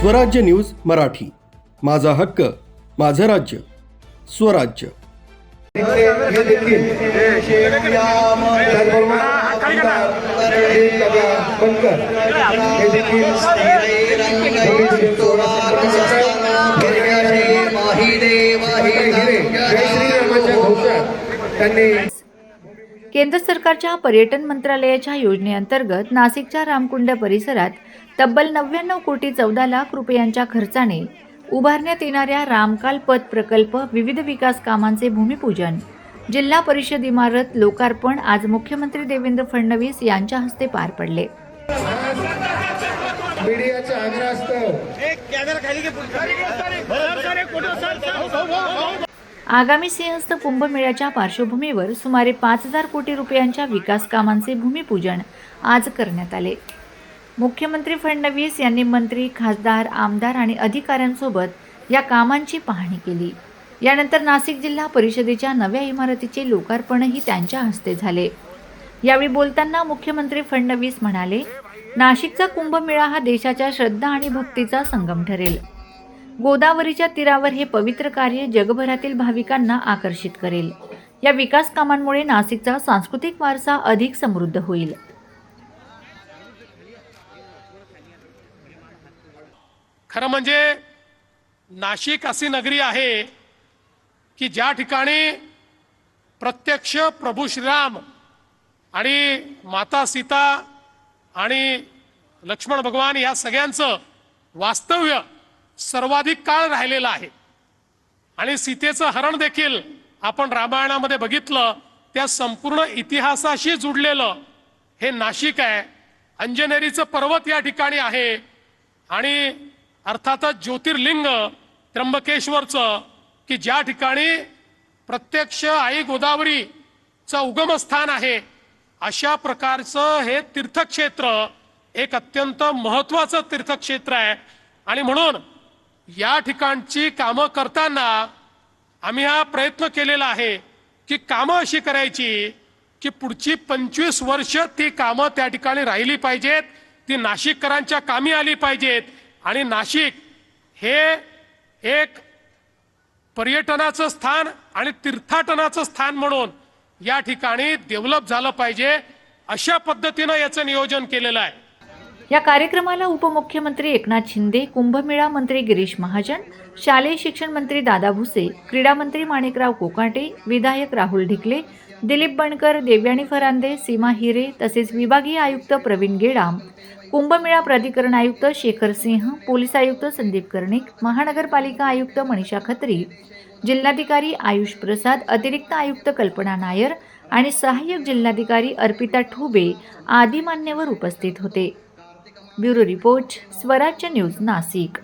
स्वराज्य न्यूज मराठी. माझा हक्क माझं राज्य स्वराज्य. हे देखील त्याचबरोबर आमदार दिलीप दादा बनकर हे देखील पोलीस हिरे जय श्रीरामाच्या घोषात त्यांनी केंद्र सरकारच्या पर्यटन मंत्रालयाच्या योजनेअंतर्गत नाशिकच्या रामकुंड परिसरात तब्बल नव्याण्णव कोटी चौदा लाख रुपयांच्या खर्चाने उभारण्यात येणाऱ्या रामकाल पथ प्रकल्प विविध विकास कामांचे भूमिपूजन जिल्हा परिषद इमारत लोकार्पण आज मुख्यमंत्री देवेंद्र फडणवीस यांच्या हस्ते पार पडले. मीडियाच्या आगामी सिंहस्थ कुंभमेळ्याच्या पार्श्वभूमीवर सुमारे पाच हजार कोटी रुपयांच्या विकास कामांचे भूमिपूजन आज करण्यात आले. मुख्यमंत्री फडणवीस यांनी मंत्री खासदार आमदार आणि अधिकाऱ्यांसोबत या कामांची पाहणी केली. यानंतर नाशिक जिल्हा परिषदेच्या नव्या इमारतीचे लोकार्पणही त्यांच्या हस्ते झाले. यावेळी बोलताना मुख्यमंत्री फडणवीस म्हणाले नाशिकचा कुंभमेळा हा देशाच्या श्रद्धा आणि भक्तीचा संगम ठरेल. गोदावरीच्या तीरावर हे पवित्र कार्य जगभरातील भाविकांना आकर्षित करेल. या विकास कामांमुळे नाशिकचा सांस्कृतिक वारसा अधिक समृद्ध होईल. खरं म्हणजे नाशिक अशी नगरी आहे की ज्या ठिकाणी प्रत्यक्ष प्रभू श्रीराम आणि माता सीता आणि लक्ष्मण भगवान या सगळ्यांचं वास्तव्य सर्वाधिक काळ राहिलेला आहे. आणि सीतेचं हरण देखील आपण रामायणामध्ये बघितलं त्या संपूर्ण इतिहासाशी जुडलेलं हे नाशिक आहे. अंजनेरीचं पर्वत या ठिकाणी आहे. आणि अर्थातच ज्योतिर्लिंग त्र्यंबकेश्वरचं की ज्या ठिकाणी प्रत्यक्ष आई गोदावरीचं उगमस्थान आहे अशा प्रकारचं हे तीर्थक्षेत्र एक अत्यंत महत्वाचं तीर्थक्षेत्र आहे. आणि म्हणून या ठिकाणची कामं करताना आम्ही हा प्रयत्न केलेला आहे की कामं अशी करायची की पुढची पंचवीस वर्ष ती कामं त्या ठिकाणी राहिली पाहिजेत ती नाशिककरांच्या कामी आली पाहिजेत आणि नाशिक हे एक पर्यटनाचं स्थान आणि तीर्थाटनाचं स्थान म्हणून या ठिकाणी डेव्हलप झालं पाहिजे अशा पद्धतीनं याचं नियोजन केलेलं आहे. या कार्यक्रमाला उपमुख्यमंत्री एकनाथ शिंदे कुंभमेळा मंत्री गिरीश महाजन शालेय शिक्षण मंत्री दादा भुसे क्रीडा मंत्री माणिकराव कोकाटे विधायक राहुल ढिकले दिलीप बणकर देव्यानी फरांदे सीमा हिरे तसेच विभागीय आयुक्त प्रवीण गेडाम कुंभमेळा प्राधिकरण आयुक्त शेखर सिंह पोलीस आयुक्त संदीप कर्णिक महानगरपालिका आयुक्त मनीषा खत्री जिल्हाधिकारी आयुष प्रसाद अतिरिक्त आयुक्त कल्पना नायर आणि सहाय्यक जिल्हाधिकारी अर्पिता ठुबे आदी मान्यवर उपस्थित होते. Bureau report Swarajya news Nashik